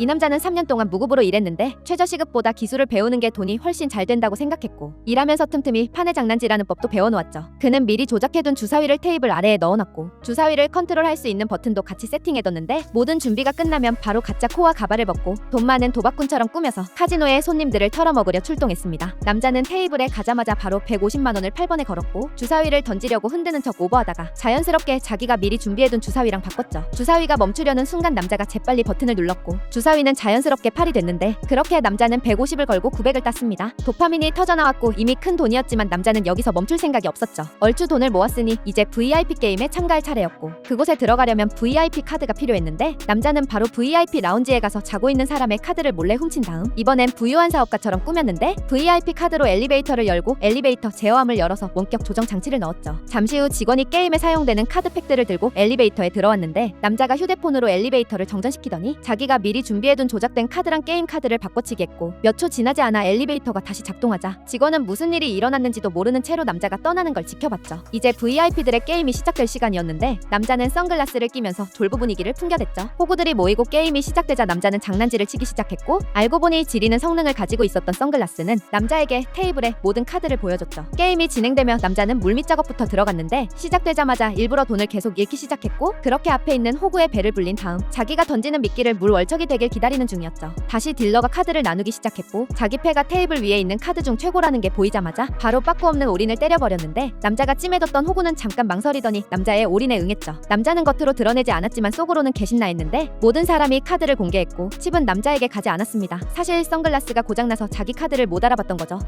이 남자는 3년 동안 무급으로 일했는데 최저 시급보다 기술을 배우는 게 돈이 훨씬 잘 된다고 생각했고 일하면서 틈틈이 판에 장난질하는 법도 배워놓았죠. 그는 미리 조작해둔 주사위를 테이블 아래에 넣어놨고 주사위를 컨트롤할 수 있는 버튼도 같이 세팅해뒀는데 모든 준비가 끝나면 바로 가짜 코와 가발을 벗고 돈 많은 도박꾼처럼 꾸며서 카지노에 손님들을 털어먹으려 출동했습니다. 남자는 테이블에 가자마자 바로 150만 원을 8번에 걸었고 주사위를 던지려고 흔드는 척 오버하다가 자연스럽게 자기가 미리 준비해둔 주사위랑 바꿨죠. 주사위가 멈추려는 순간 남자가 재빨리 버튼을 눌렀고 주 사위는 자연스럽게 팔이 됐는데 그렇게 남자는 150을 걸고 900을 땄습니다. 도파민이 터져나왔고 이미 큰 돈이었지만 남자는 여기서 멈출 생각이 없었죠. 얼추 돈을 모았으니 이제 VIP 게임에 참가할 차례였고 그곳에 들어가려면 VIP 카드가 필요했는데 남자는 바로 VIP 라운지에 가서 자고 있는 사람의 카드를 몰래 훔친 다음 이번엔 부유한 사업가처럼 꾸몄는데 VIP 카드로 엘리베이터를 열고 엘리베이터 제어함을 열어서 원격 조정 장치를 넣었죠. 잠시 후 직원이 게임에 사용되는 카드팩들을 들고 엘리베이터에 들어왔는데 남자가 휴대폰으로 엘리베이터를 정전시키더니 자기가 미리 준 비해둔 조작된 카드랑 게임 카드를 바꿔치기 했고 몇 초 지나지 않아 엘리베이터가 다시 작동하자 직원은 무슨 일이 일어났는지도 모르는 채로 남자가 떠나는 걸 지켜봤죠. 이제 VIP들의 게임이 시작될 시간이었는데 남자는 선글라스를 끼면서 졸부 분위기를 풍겨댔죠. 호구들이 모이고 게임이 시작되자 남자는 장난질을 치기 시작했고 알고 보니 지리는 성능을 가지고 있었던 선글라스는 남자에게 테이블에 모든 카드를 보여줬죠. 게임이 진행되며 남자는 물밑 작업부터 들어갔는데 시작되자마자 일부러 돈을 계속 잃기 시작했고 그렇게 앞에 있는 호구의 배를 불린 다음 자기가 던지는 미끼를 물 월척이 되길 기다리는 중이었죠. 다시 딜러가 카드를 나누기 시작했고 자기 패가 테이블 위에 있는 카드 중 최고라는 게 보이자마자 바로 빠꾸 없는 올인을 때려버렸는데 남자가 찜해뒀던 호구는 잠깐 망설이더니 남자의 올인에 응했죠. 남자는 겉으로 드러내지 않았지만 속으로는 개신나 했는데 모든 사람이 카드를 공개했고 칩은 남자에게 가지 않았습니다. 사실 선글라스가 고장나서 자기 카드를 못 알아봤던 거죠.